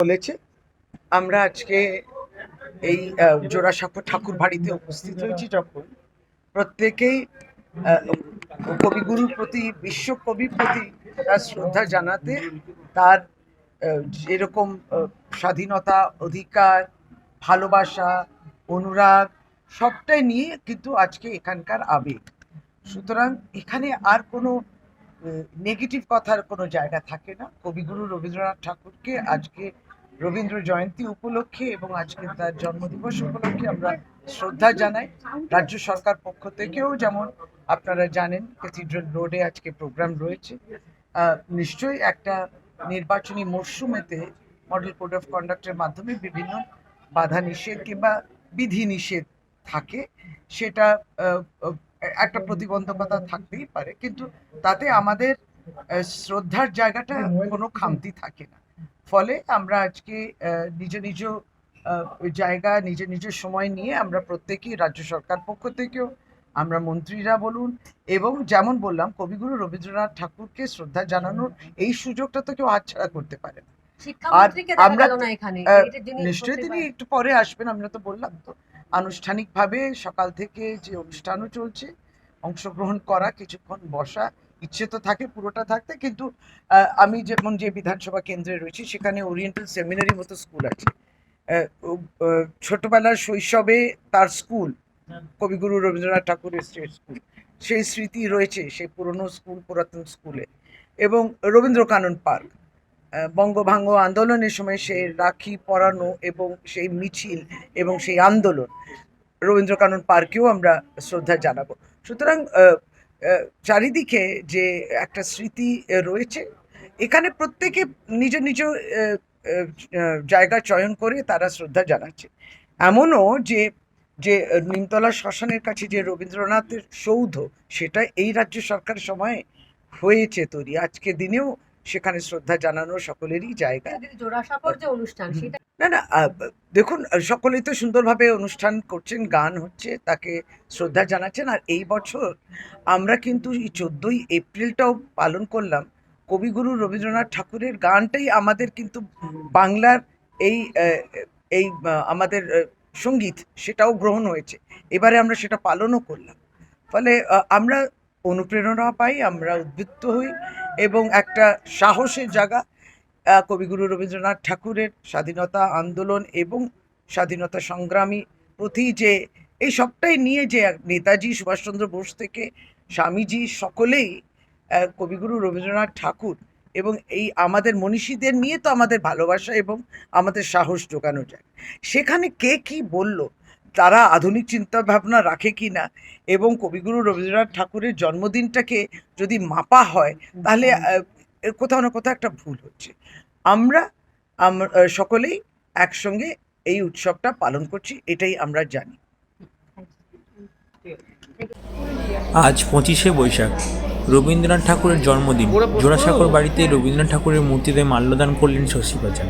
বলেছে। আমরা আজকে এই জোড়াসাঁকো ঠাকুর বাড়িতে উপস্থিত হয়েছি যখন। প্রত্যেকেই কবিগুরুর প্রতি বিশ্ব বিশ্বকবির প্রতি তার শ্রদ্ধা জানাতে তার আহ, স্বাধীনতা অধিকার ভালোবাসা অনুরাগ সবটাই নিয়ে কিন্তু আজকে এখানকার আবেগ। সুতরাং এখানে আর কোনো নেগেটিভ কথার কোনো জায়গা থাকে না। কবিগুরু রবীন্দ্রনাথ ঠাকুরকে আজকে রবীন্দ্র জয়ন্তী উপলক্ষে এবং আজকে তার জন্মদিবস উপলক্ষে আমরা শ্রদ্ধা জানাই। রাজ্য সরকার পক্ষ থেকেও যেমন আপনারা জানেন ক্যাথিড্রাল রোডে আজকে প্রোগ্রাম রয়েছে। নিশ্চয়ই একটা নির্বাচনী মরশুমেতে মডেল কোড অফ কন্ডাক্টের মাধ্যমে বিভিন্ন বাধা নিষেধ কিংবা বিধি নিষেধ থাকে। সেটা একটা প্রতিবন্ধকতা থাকতেই পারে, কিন্তু তাতে আমাদের শ্রদ্ধার জায়গাটা কোনো খামতি থাকে না ফলে আমরা আজকে নিজ নিজ জায়গা, নিজ নিজ সময় নিয়ে আমরা প্রত্যেকেই রাজ্য সরকার পক্ষ থেকেও আমরা মন্ত্রীরা বলুন এবং যেমন বললাম কবিগুরু রবীন্দ্রনাথ ঠাকুরকে শ্রদ্ধা জানানোর এই সুযোগটা তো কেউ হাতছাড়া করতে পারে না। শিক্ষামন্ত্রীকে দেখা গেল না এখানে আহ, এটা যিনি নিশ্চয়ই তিনি একটু পরে আসবেন আমরা তো বললাম তো। আনুষ্ঠানিকভাবে সকাল থেকে যে অনুষ্ঠানও চলছে অংশগ্রহণ করা কিছুক্ষণ বসা ইচ্ছে তো থাকে পুরোটা থাকতে কিন্তু আমি যেমন যে বিধানসভা কেন্দ্রে রয়েছি সেখানে ওরিয়েন্টাল সেমিনারি মতো স্কুল আছে। ছোটবেলার শৈশবে তার স্কুল কবিগুরু রবীন্দ্রনাথ ঠাকুরের স্টেট স্কুল সেই স্মৃতি রয়েছে সেই পুরনো স্কুল পুরাতন স্কুলে। এবং রবীন্দ্রকানন পার্ক। আহ, বঙ্গভঙ্গ আন্দোলনের সময় সেই রাখি পরানো এবং সেই মিছিল এবং সেই আন্দোলন রবীন্দ্রকানন পার্কেও আমরা শ্রদ্ধা জানাব। সুতরাং চারিদিকে যে একটা স্মৃতি রয়েছে, এখানে প্রত্যেকে নিজ নিজ জায়গা চয়ন করে তারা শ্রদ্ধা জানাচ্ছে। এমনও যে যে নিমতলা শ্মশানের কাছে যে রবীন্দ্রনাথের সৌধ, সেটা এই রাজ্য সরকারের সময়ে হয়েছে তৈরি। আজকে দিনেও সেখানে শ্রদ্ধা জানানো সকলেরই জায়গা। না না দেখুন সকলেই তো সুন্দরভাবে অনুষ্ঠান করছেন গান হচ্ছে তাকে শ্রদ্ধা জানাচ্ছেন। আর এই বছর আমরা কিন্তু এই চোদ্দোই এপ্রিলটাও পালন করলাম। কবিগুরু রবীন্দ্রনাথ ঠাকুরের গানটাই আমাদের কিন্তু বাংলার এই এই আমাদের সংগীত সেটাও গ্রহণ হয়েছে। এবারে আমরা সেটা পালনও করলাম। ফলে আমরা অনুপ্রেরণা পাই, আমরা উদ্বুদ্ধ হই এবং একটা সাহসের জায়গা কবিগুরু রবীন্দ্রনাথ ঠাকুরের স্বাধীনতা আন্দোলন এবং স্বাধীনতা সংগ্রামী প্রতি যে, এই সবটাই নিয়ে যে নেতাজি সুভাষচন্দ্র বোস থেকে স্বামীজি সকলেই কবিগুরু রবীন্দ্রনাথ ঠাকুর এবং এই আমাদের মনীষীদের নিয়ে তো আমাদের ভালোবাসা এবং আমাদের সাহস জোগানো যায়। সেখানে কে কি বলল? তারা আধুনিক চিন্তা ভাবনা রাখে কি না? এবং কবিগুরু রবীন্দ্রনাথ ঠাকুরের জন্মদিনটাকে যদি মাপা হয় তাহলে কোথাও না কোথাও একটা ভুল হচ্ছে। আমরা আমরা সকলেই একসঙ্গে এই উৎসবটা পালন করছি এটাই আমরা জানি। আজ পঁচিশে বৈশাখ রবীন্দ্রনাথ ঠাকুরের জন্মদিন। জোড়াসাঁকোর বাড়িতে রবীন্দ্রনাথ ঠাকুরের মূর্তিতে মাল্যদান করলেন শশী বাজার